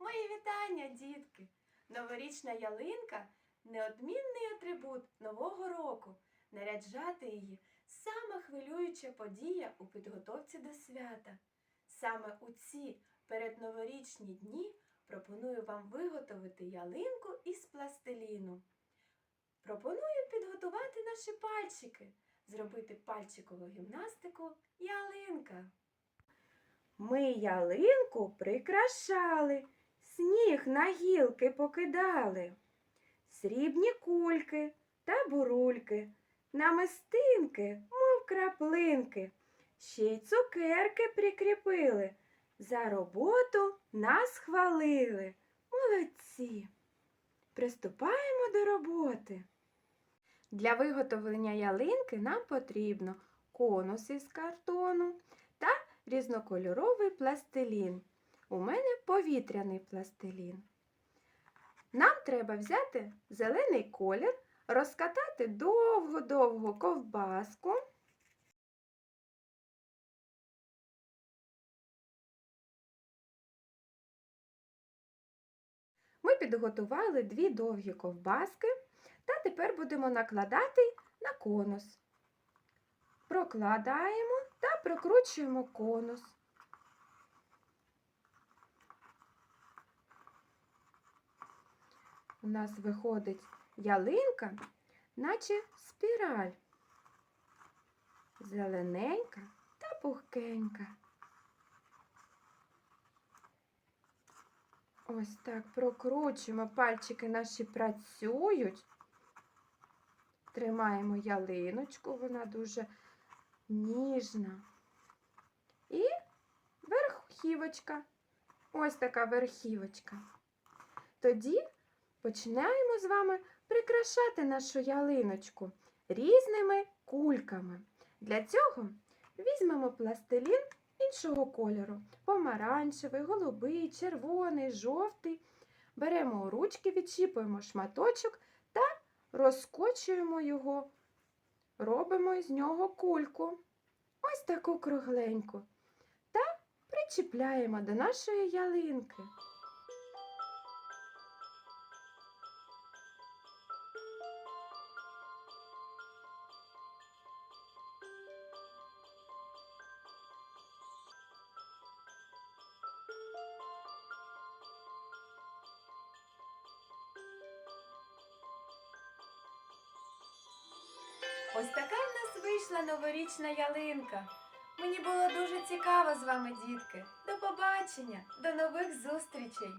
Мої вітання, дітки! Новорічна ялинка неодмінний атрибут нового року. Наряджати її сама хвилююча подія у підготовці до свята. Саме у ці передноворічні дні пропоную вам виготовити ялинку із пластиліну. Пропоную підготувати наші пальчики, зробити пальчикову гімнастику ялинка. Ми ялинку прикрашали, сніг на гілки покидали, срібні кульки та бурульки, намистинки, мов краплинки, ще й цукерки прикріпили. За роботу нас хвалили. Молодці. Приступаємо до роботи. Для виготовлення ялинки нам потрібно конус із картону та різнокольоровий пластилін. У мене повітряний пластилін. Нам треба взяти зелений колір, розкатати довго-довго ковбаску. Ми підготували дві довгі ковбаски та тепер будемо накладати на конус. Прокладаємо та прокручуємо конус. У нас виходить ялинка, наче спіраль. Зелененька та пухкенька. Ось так прокручуємо, пальчики наші працюють. Тримаємо ялиночку, вона дуже ніжна. І верхівочка. Ось така верхівочка. Тоді починаємо з вами прикрашати нашу ялиночку різними кульками. Для цього візьмемо пластилін іншого кольору: помаранчевий, голубий, червоний, жовтий. Беремо у ручки, відчіпуємо шматочок та розкочуємо його, робимо з нього кульку. Ось таку кругленьку. Та причіпляємо до нашої ялинки. Ось така в нас вийшла новорічна ялинка. Мені було дуже цікаво з вами, дітки. До побачення, до нових зустрічей!